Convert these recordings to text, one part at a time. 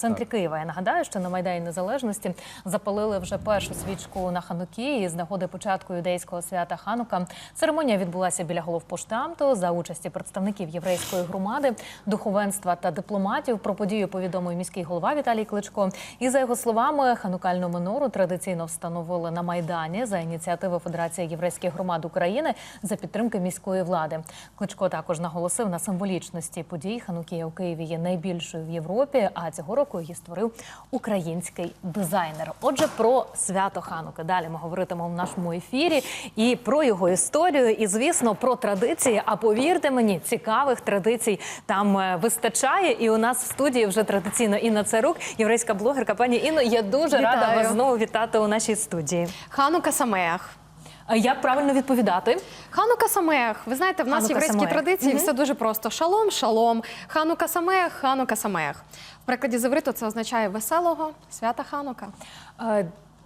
центрі Києва. Я нагадаю, що на Майдані Незалежності запалили вже першу свічку на Ханукії з нагоди початку юдейського свята Ханука. Церемонія відбулася біля головпоштамту за участі представників єврейської громади, духовенства та дипломатів. Про подію повідомив міський голова Віталій Кличко. І за його словами, ханукальну минору традиційно встановили на майдані за ініціативи Федерації єврейських громад України за підтримки міської влади. Кличко також наголосив на символічності подій. Ханукія у Києві є найбільшою в Європі. А цього року її створив український дизайнер. Отже, про свято Хануки. Далі ми говоритимемо в нашому ефірі і про його історію, і звісно про традиції. А повірте мені, цікавих традицій там е, вистачає. І у нас в студії вже традиційно Інна Царук, єврейська блогерка. Пані Інно, я дуже рада вас знову вітати у нашій студії. Ханука Самеах. Як правильно відповідати? Ханука Самеах. Ви знаєте, в нас Ханука єврейські Самеах. традиції все дуже просто: шалом, шалом, ханука Самеах, ханука Самеах. Перекладі з це означає веселого свята Ханука.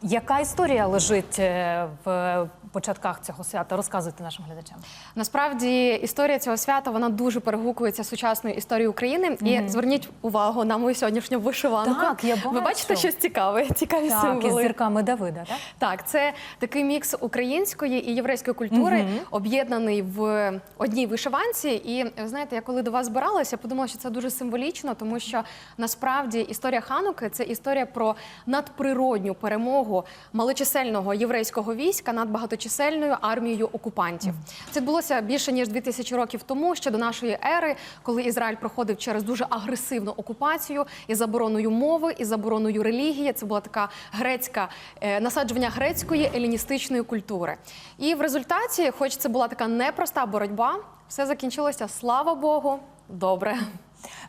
Яка історія лежить е, в початках цього свята? Розказуйте нашим глядачам. Насправді історія цього свята вона дуже перегукується з сучасною історією України. І зверніть увагу на мою сьогоднішню вишиванку. Так, я Ви бачите щось цікаве, цікаві Так, із зірками Давида, так? Так, це такий мікс української і єврейської культури, об'єднаний в одній вишиванці. І ви знаєте, я коли до вас збиралася, подумала, що це дуже символічно, тому що насправді історія Хануки це історія про надприродню перемогу малочисельного єврейського війська над багаточисельною армією окупантів. Це відбулося більше ніж 2000 років тому, ще до нашої ери, коли Ізраїль проходив через дуже агресивну окупацію і забороною мови, і забороною релігії. Це була така грецька е, насаджування грецької еліністичної культури. І в результаті, хоч це була така непроста боротьба, все закінчилося, слава Богу, добре.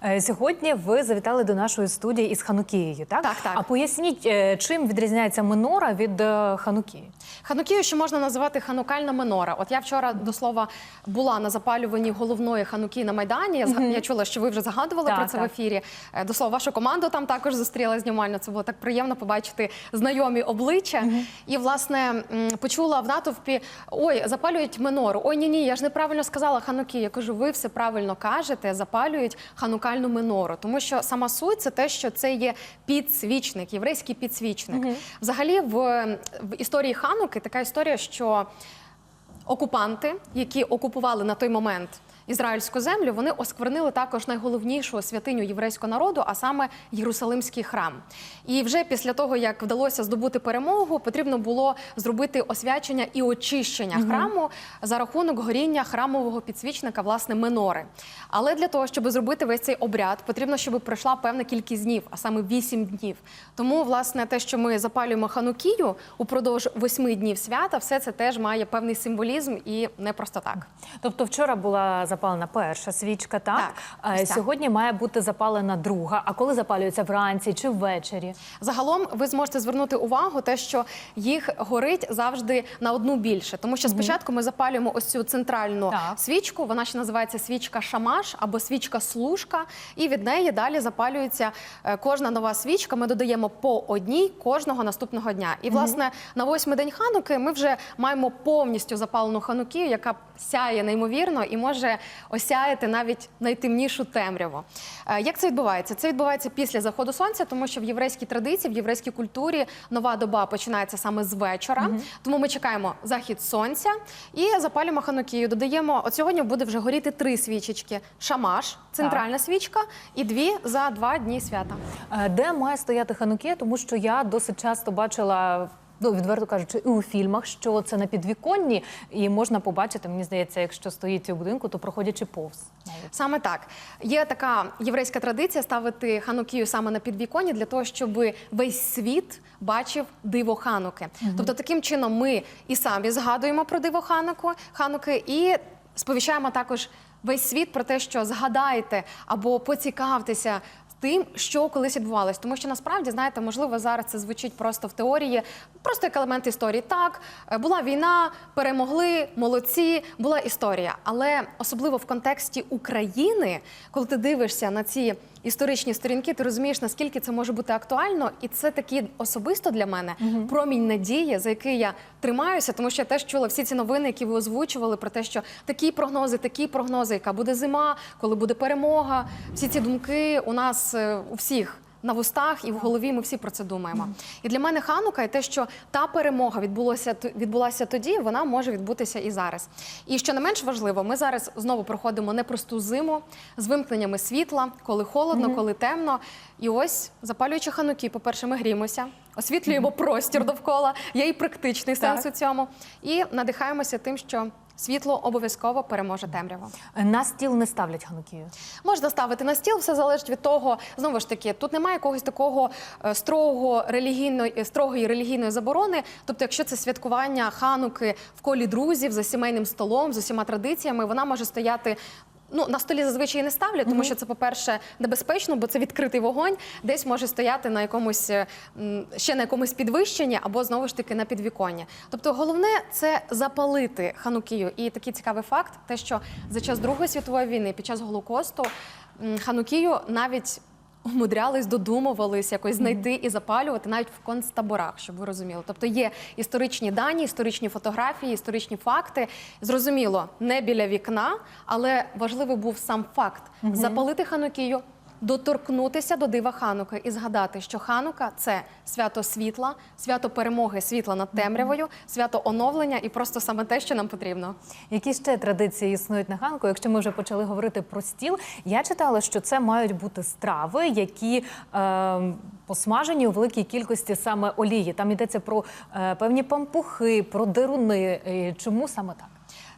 Е, Сьогодні ви завітали до нашої студії із Ханукією, так? Так, так. А поясніть, е, чим відрізняється минора від е, Ханукії? Ханукію ще можна називати ханукальна минора. От я вчора до слова була на запалюванні головної хануки на майдані. Я, зга- я чула, що ви вже загадували Так, про це в ефірі. До слова, вашу команду там також зустріла знімально. Це було так приємно побачити знайомі обличчя. І власне почула в натовпі: ой, запалюють минору. Ой, ні, ні, я ж неправильно сказала хануки. Я кажу, ви все правильно кажете, запалюють ханукальну минору. Тому що сама суть це те, що це є підсвічник, єврейський підсвічник. Взагалі, в, в історії Хануки така історія, що окупанти, які окупували на той момент ізраїльську землю, вони осквернили також найголовнішу святиню єврейського народу, а саме Єрусалимський храм. І вже після того, як вдалося здобути перемогу, потрібно було зробити освячення і очищення храму за рахунок горіння храмового підсвічника, власне, минори. Але для того, щоб зробити весь цей обряд, потрібно, щоб пройшла певна кількість днів, а саме 8 днів. Тому, власне, те, що ми запалюємо ханукію упродовж восьми днів свята, все це теж має певний символізм і не просто так. Тобто вчора була запалена перша свічка, так? Так, Е, ось так. Сьогодні має бути запалена друга. А коли запалюється вранці чи ввечері? Загалом ви зможете звернути увагу, те, що їх горить завжди на одну більше. Тому що спочатку ми запалюємо ось цю центральну Так. свічку. Вона ще називається свічка шамаш або свічка служка. І від неї далі запалюється е, кожна нова свічка. Ми додаємо по одній кожного наступного дня. І власне на восьмий день хануки ми вже маємо повністю запалену ханукію, яка сяє неймовірно і може осяяти навіть найтемнішу темряву. Е, Як це відбувається? Це відбувається після заходу сонця, тому що в єврейській традиції, в єврейській культурі нова доба починається саме з вечора. Тому ми чекаємо захід сонця і запалюємо ханукію. Додаємо, от сьогодні буде вже горіти три свічечки: шамаш, центральна свічка, і дві за два дні свята. Е, Де має стояти Ханукія? Тому що я досить часто бачила. Ну, відверто кажучи, і у фільмах, що це на підвіконні, і можна побачити, мені здається, якщо стоїть у будинку, то проходячи повз. Саме так є така єврейська традиція ставити ханукію саме на підвіконні для того, щоб весь світ бачив диво хануки. Тобто, таким чином ми і самі згадуємо про диво хануку, хануки і сповіщаємо також весь світ про те, що згадайте або поцікавтеся. Тим, що колись відбувалось, тому що насправді знаєте, можливо, зараз це звучить просто в теорії, просто як елемент історії. Так, е, була війна, перемогли, молодці, була історія. Але особливо в контексті України, коли ти дивишся на ці історичні сторінки, ти розумієш, наскільки це може бути актуально, і це такі особисто для мене промінь надії, за який я тримаюся, тому що я теж чула всі ці новини, які ви озвучували про те, що такі прогнози, такі прогнози, яка буде зима, коли буде перемога. Всі ці думки у нас е, у всіх на вустах і в голові. Ми всі про це думаємо. І для мене ханука і те, що та перемога відбулася відбулася тоді, вона може відбутися і зараз. І що не менш важливо, ми зараз знову проходимо непросту зиму з вимкненнями світла, коли холодно, коли темно. І ось запалюючи хануки, по-перше, ми грімося, освітлюємо простір довкола. Є і практичний сенс Так. у цьому. І надихаємося тим, що світло обов'язково переможе темряву. На стіл не ставлять ханукію. Можна ставити на стіл, все залежить від того. Знову ж таки, тут немає якогось такого строго строгого релігійної е, строгої релігійної заборони. Тобто, якщо це святкування хануки в колі друзів за сімейним столом, з усіма традиціями, вона може стояти. Ну, на столі зазвичай не ставлять, тому що це, по-перше, небезпечно, бо це відкритий вогонь, десь може стояти на якомусь е, м, ще на якомусь підвищенні або знову ж таки на підвіконні. Тобто, головне це запалити ханукію. І такий цікавий факт: те, що за час Другої світової війни, під час Голокосту, м, ханукію навіть умудрялись, додумувались якось знайти і запалювати навіть в концтаборах, щоб ви розуміли. Тобто є історичні дані, історичні фотографії, історичні факти. Зрозуміло, не біля вікна, але важливий був сам факт запалити ханукію. Доторкнутися до дива Хануки і згадати, що Ханука це свято світла, свято перемоги світла над темрявою, свято оновлення і просто саме те, що нам потрібно. Які ще традиції існують на ханку? Якщо ми вже почали говорити про стіл, я читала, що це мають бути страви, які е, посмажені у великій кількості саме олії. Там йдеться про е, певні пампухи, про дируни. Е, Чому саме так?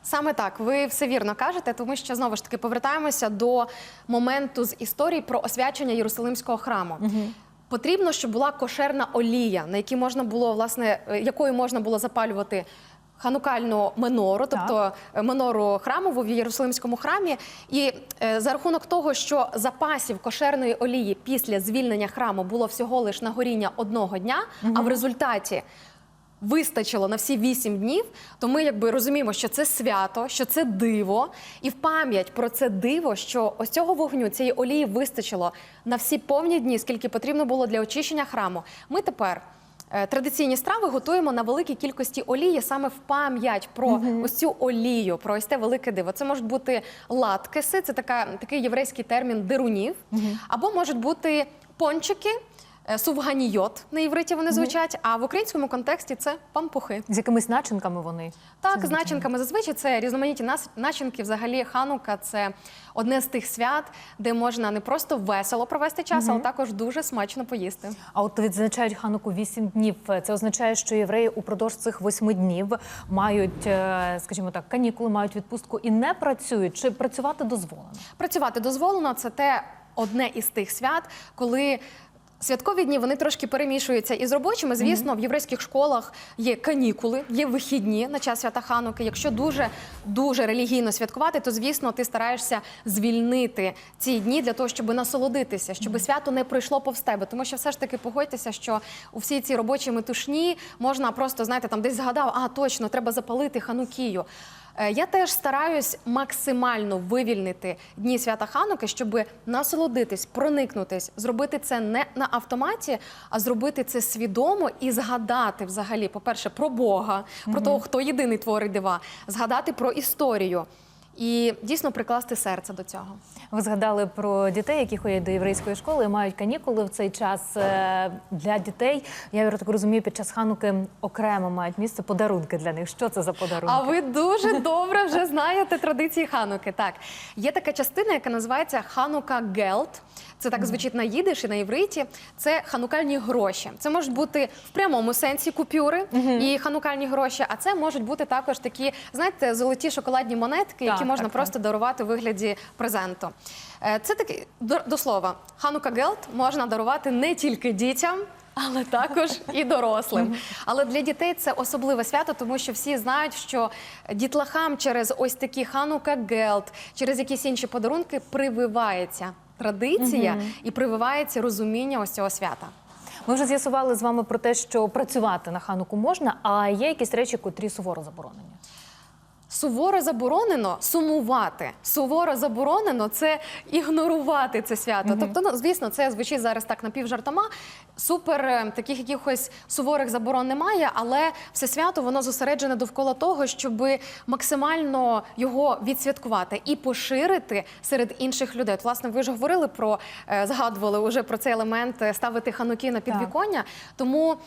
Саме так, ви все вірно кажете, тому що знову ж таки повертаємося до моменту з історії про освячення Єрусалимського храму. Потрібно, щоб була кошерна олія, на якій можна було власне, е, якою можна було запалювати. Ханукальну менору, тобто е, менору храмову в Єрусалимському храмі, і е, за рахунок того, що запасів кошерної олії після звільнення храму було всього лиш на горіння одного дня, а в результаті вистачило на всі вісім днів, то ми якби розуміємо, що це свято, що це диво, і в пам'ять про це диво, що ось цього вогню, цієї олії вистачило на всі повні дні, скільки потрібно було для очищення храму. Ми тепер. е, Традиційні страви готуємо на великій кількості олії саме в пам'ять про ось цю олію, про ось те велике диво. Це можуть бути латкеси, це така, такий єврейський термін дирунів, або можуть бути пончики, сувганійот на івриті вони звучать, а в українському контексті це пампухи. З якимись начинками вони? Так, з начинками зазвичай це різноманітні начинки. Взагалі, ханука це одне з тих свят, де можна не просто весело провести час, але також дуже смачно поїсти. А от відзначають хануку вісім днів. Це означає, що євреї упродовж цих восьми днів мають, е, скажімо так, канікули, мають відпустку і не працюють. Чи працювати дозволено? Працювати дозволено це те одне із тих свят, коли. Святкові дні вони трошки перемішуються із робочими. Звісно, в єврейських школах є канікули, є вихідні на час свята Хануки. Якщо дуже дуже релігійно святкувати, то звісно ти стараєшся звільнити ці дні для того, щоб насолодитися, щоб свято не пройшло повз тебе. Тому що все ж таки погодьтеся, що у всій цій робочій метушні можна просто знаєте, там десь згадав, а точно треба запалити ханукію. Е, Я теж стараюсь максимально вивільнити дні свята Хануки, щоб насолодитись, проникнутись, зробити це не на автоматі, а зробити це свідомо і згадати взагалі, по-перше, про Бога, про того, хто єдиний творить дива, згадати про історію і дійсно прикласти серце до цього. Ви згадали про дітей, які ходять до єврейської школи і мають канікули в цей час Е, для дітей. Я так розумію, під час хануки окремо мають місце подарунки для них. Що це за подарунки? А ви дуже добре вже знаєте традиції Хануки. Так, є така частина, яка називається Ханука Гелт. Це так звучить на їдиш і на євриті. Це ханукальні гроші. Це можуть бути в прямому сенсі купюри і ханукальні гроші. А це можуть бути також такі, знаєте, золоті шоколадні монетки, які можна так, просто дарувати у вигляді презенту. Е, Це таки до, до слова, Ханука Гелт можна дарувати не тільки дітям. Але також і дорослим. Але для дітей це особливе свято, тому що всі знають, що дітлахам через ось такі ханука гелт, через якісь інші подарунки прививається традиція і прививається розуміння ось цього свята. Ми вже з'ясували з вами про те, що працювати на хануку можна, а є якісь речі, котрі суворо заборонені. Суворо заборонено сумувати. Суворо заборонено це ігнорувати це свято. Тобто, ну звісно, це звучить зараз так напівжартома. Супер е, таких якихось суворих заборон немає, але все свято воно зосереджене довкола того, щоб максимально його відсвяткувати і поширити серед інших людей. От, власне, ви ж говорили про е, згадували уже про цей елемент е, ставити хануки на підвіконня. Тому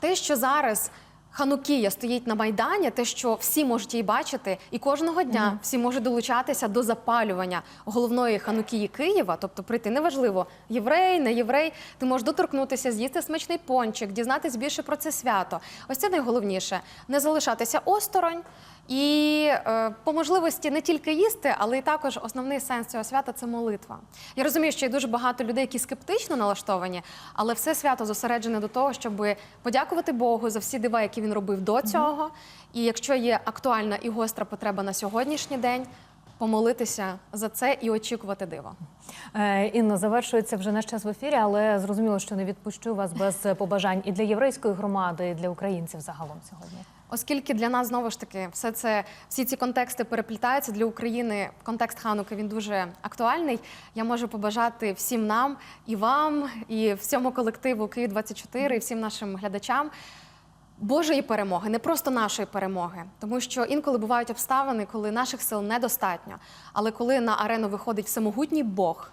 те, що зараз. Ханукія стоїть на майдані, те, що всі можуть її бачити, і кожного дня всі можуть долучатися до запалювання головної ханукії Києва, тобто прийти неважливо, єврей, не єврей. Ти можеш доторкнутися, з'їсти смачний пончик, дізнатись більше про це свято. Ось це найголовніше не залишатися осторонь. І е, по можливості не тільки їсти, але й також основний сенс цього свята це молитва. Я розумію, що є дуже багато людей, які скептично налаштовані, але все свято зосереджене до того, щоб подякувати Богу за всі дива, які він робив до цього. І якщо є актуальна і гостра потреба на сьогоднішній день, помолитися за це і очікувати дива. Е, Інно, завершується вже наш час в ефірі, але зрозуміло, що не відпущу вас без побажань і для єврейської громади, і для українців загалом сьогодні. Оскільки для нас знову ж таки все це всі ці контексти переплітаються для України. Контекст Хануки він дуже актуальний. Я можу побажати всім нам і вам, і всьому колективу Київ 24 і всім нашим глядачам. Божої перемоги, не просто нашої перемоги, тому що інколи бувають обставини, коли наших сил недостатньо. Але коли на арену виходить всемогутній Бог,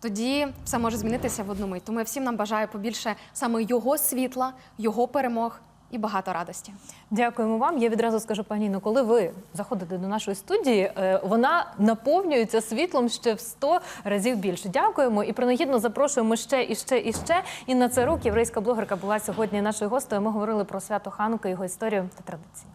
тоді все може змінитися в одну мить. Тому я всім нам бажаю побільше саме його світла, його перемог і багато радості. Дякуємо вам. Я відразу скажу, пані Інно, коли ви заходите до нашої студії, е, вона наповнюється світлом ще в 100 разів більше. Дякуємо і принагідно запрошуємо ще і ще і ще. Інна Царук, єврейська блогерка, була сьогодні нашою гостею. Ми говорили про свято Хануки, його історію та традиції.